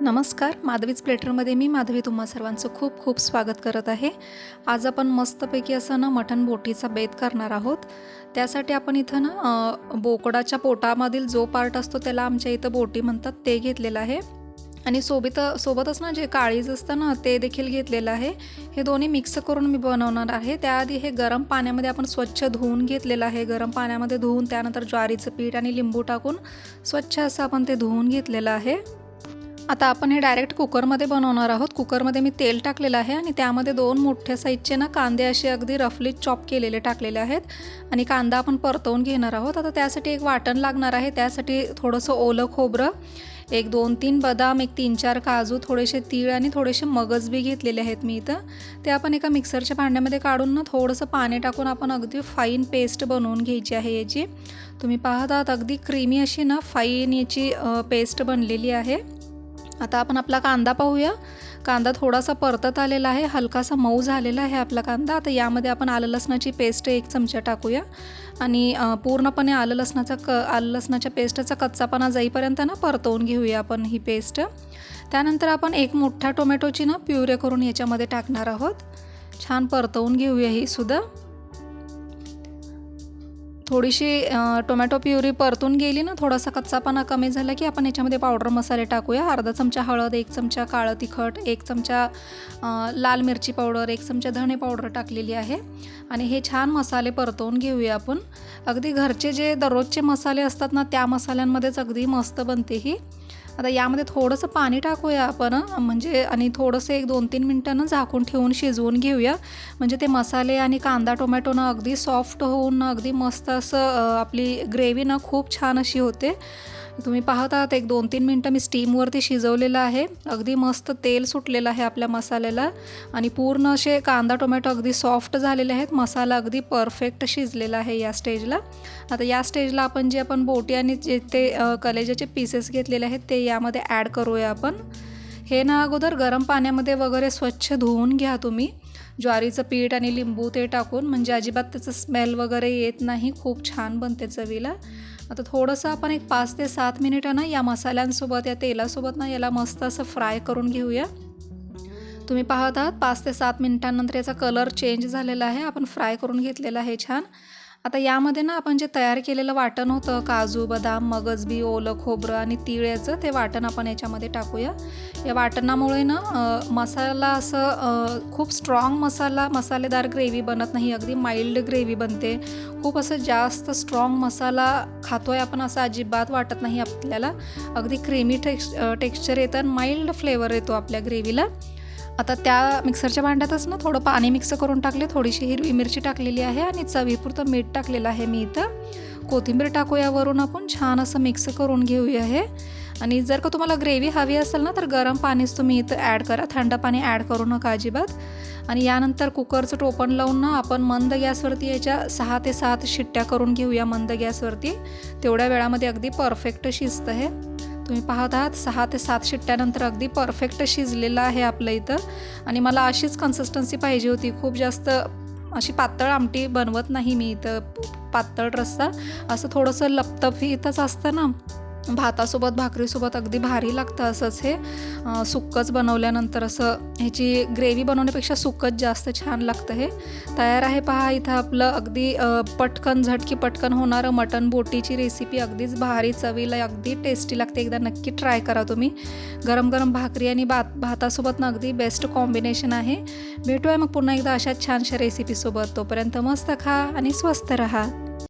नमस्कार माधवीच प्लेटरमध्ये मी माधवी तुम्हा सर्वांचं खूप खूप स्वागत करत आहे. आज आपण मस्तपैकी असं ना मटण बोटीचा बेत करणार आहोत. त्यासाठी आपण इथं ना बोकडाच्या पोटामधील जो पार्ट असतो त्याला आमच्या इथं बोटी म्हणतात ते घेतलेलं आहे. आणि सोबत सोबतच ना जे काळीज असतं ना ते देखील घेतलेलं आहे. हे दोन्ही मिक्स करून मी बनवणार आहे. त्याआधी हे गरम पाण्यामध्ये आपण स्वच्छ धुवून घेतलेलं आहे. गरम पाण्यामध्ये धुवून त्यानंतर ज्वारीचं पीठ आणि लिंबू टाकून स्वच्छ असं आपण ते धुवून घेतलेलं आहे. आता आपण हे डायरेक्ट कुकरमध्ये बनवणार आहोत. कुकरमध्ये मी तेल टाकलेलं आहे आणि त्यामध्ये दोन मोठ्या साईजचे ना कांदे असे अगदी रफली चॉप केलेले टाकलेले आहेत. आणि कांदा आपण परतवून घेणार आहोत. आता त्यासाठी एक वाटण लागणार आहे. त्यासाठी थोडंसं ओलं खोबरं एक दोन तीन बदाम एक तीन चार काजू थोडेसे तीळ आणि थोडेसे मगज बी घेतलेले आहेत मी इथं. ते आपण एका मिक्सरच्या भांड्यामध्ये काढून ना थोडंसं पाणी टाकून आपण अगदी फाईन पेस्ट बनवून घ्यायची आहे याची. तुम्ही पाहत आहात अगदी क्रीमी अशी ना फाईन याची पेस्ट बनलेली आहे. आता आपण आपला कांदा पाहूया. कांदा थोडासा परतत आलेला आहे. हलकासा मऊ झालेला आहे आपला कांदा. आता यामध्ये आपण आलं लसणाची पेस्ट एक चमचा टाकूया. आणि पूर्णपणे आलं लसणाचा क आलं लसणाच्या पेस्टचा कच्चापणा जाईपर्यंत ना परतवून घेऊया आपण ही पेस्ट. त्यानंतर आपण एक मोठ्या टोमॅटोची ना प्युरे करून याच्यामध्ये टाकणार आहोत. छान परतवून घेऊया ही सुद्धा. थोडीशी टोमॅटो प्युरी परतून गेली ना थोडासा कच्चापणा कमी झाला की आपण याच्यामध्ये पावडर मसाले टाकूया. अर्धा चमचा हळद एक चमचा काळं तिखट एक चमचा लाल मिरची पावडर एक चमचा धणे पावडर टाकलेली आहे. आणि हे छान मसाले परतवून घेऊया आपण. अगदी घरचे जे दररोजचे मसाले असतात ना त्या मसाल्यांमध्येच अगदी मस्त बनते ही. आता यामध्ये थोडंसं पाणी टाकूया आपण म्हणजे आणि थोडंसं एक दोन तीन मिनटानं झाकून ठेवून शिजवून घेऊया. म्हणजे ते मसाले आणि कांदा टोमॅटोनं अगदी सॉफ्ट होऊन अगदी मस्त असं आपली ग्रेव्ही ना खूप छान अशी होते. तुम्ही पाहत आहात एक दोन तीन मिनटं मी स्टीमवरती शिजवलेलं आहे. अगदी मस्त तेल सुटलेलं आहे आपल्या मसाल्याला. आणि पूर्ण असे कांदा टोमॅटो अगदी सॉफ्ट झालेले आहेत. मसाला अगदी परफेक्ट शिजलेला आहे या स्टेजला आता या स्टेजला आपण जे आपण बोटी आणि जे ते कलेजाचे पीसेस घेतलेले आहेत ते यामध्ये ॲड करूया आपण. हे ना अगोदर गरम पाण्यामध्ये वगैरे स्वच्छ धुवून घ्या तुम्ही. ज्वारीचं पीठ आणि लिंबू ते टाकून म्हणजे अजिबात त्याचं स्मेल वगैरे येत नाही. खूप छान बनते चवीला. आता थोडंसं आपण एक पाच ते सात मिनिटं ना या मसाल्यांसोबत या तेलासोबत ना याला मस्त असं फ्राय करून घेऊया. तुम्ही पाहत आहात पाच ते सात मिनिटांनंतर याचा कलर चेंज झालेला आहे. आपण फ्राय करून घेतलेला आहे छान. आता यामध्ये ना आपण जे तयार केलेलं वाटण होतं काजू बदाम मगजबी ओलं खोबरं आणि तिळ्याचं ते वाटण आपण याच्यामध्ये टाकूया. या वाटणामुळे ना मसाला असं खूप स्ट्रॉंग मसाला मसालेदार ग्रेव्ही बनत नाही. अगदी माइल्ड ग्रेव्ही बनते. खूप असं जास्त स्ट्रॉंग मसाला खातोय आपण असं अजिबात वाटत नाही आपल्याला. अगदी क्रीमी टेक्स टेक्स्चर येतं आणि माइल्ड फ्लेवर येतो आपल्या ग्रेव्हीला आता त्या मिक्सरच्या भांड्यातच ना थोडं पाणी मिक्स करून टाकले थोडीशी हिरवी मिरची टाकलेली आहे आणि चवीपुरतं मीठ टाकलेलं आहे मी इथं. कोथिंबीर टाकूया वरून आपण छान असं मिक्स करून घेऊया हे. आणि जर का तुम्हाला ग्रेव्ही हवी असेल ना तर गरम पाणीच तुम्ही इथं ॲड करा. थंड पाणी ॲड करू नका अजिबात. आणि यानंतर कुकरचं टोपण लावून ना आपण मंद गॅसवरती याच्या सहा ते सात शिट्ट्या करून घेऊया मंद गॅसवरती. तेवढ्या वेळामध्ये अगदी परफेक्ट शिजतं हे. तुम्ही पाहत आहात सहा ते सात शिट्ट्यानंतर अगदी परफेक्ट शिजलेलं आहे आपलं इथं. आणि मला अशीच कन्सिस्टन्सी पाहिजे होती. खूप जास्त अशी पातळ आमटी बनवत नाही मी इथं पातळ रस्सा. असं थोडंसं लपतफीतच असतं ना. भातासोबत भाकरीसोबत अगदी भारी लागतं असंच हे. अं, सुक्कच बनवल्यानंतर असं ह्याची ग्रेव्ही बनवण्यापेक्षा सुक्कच जास्त छान लागतं हे. तयार आहे पहा इथं आपलं अगदी पटकन झटकी पटकन होणारं मटण बोटीची रेसिपी अगदीच भारी चवीला अगदी टेस्टी लागते. एकदा नक्की ट्राय करा तुम्ही. गरम गरम भाकरी आणि भात भातासोबत ना अगदी बेस्ट कॉम्बिनेशन आहे. भेटूया मग पुन्हा एकदा अशाच छानशा रेसिपीसोबत तोपर्यंत मस्त खा आणि स्वस्त राहा.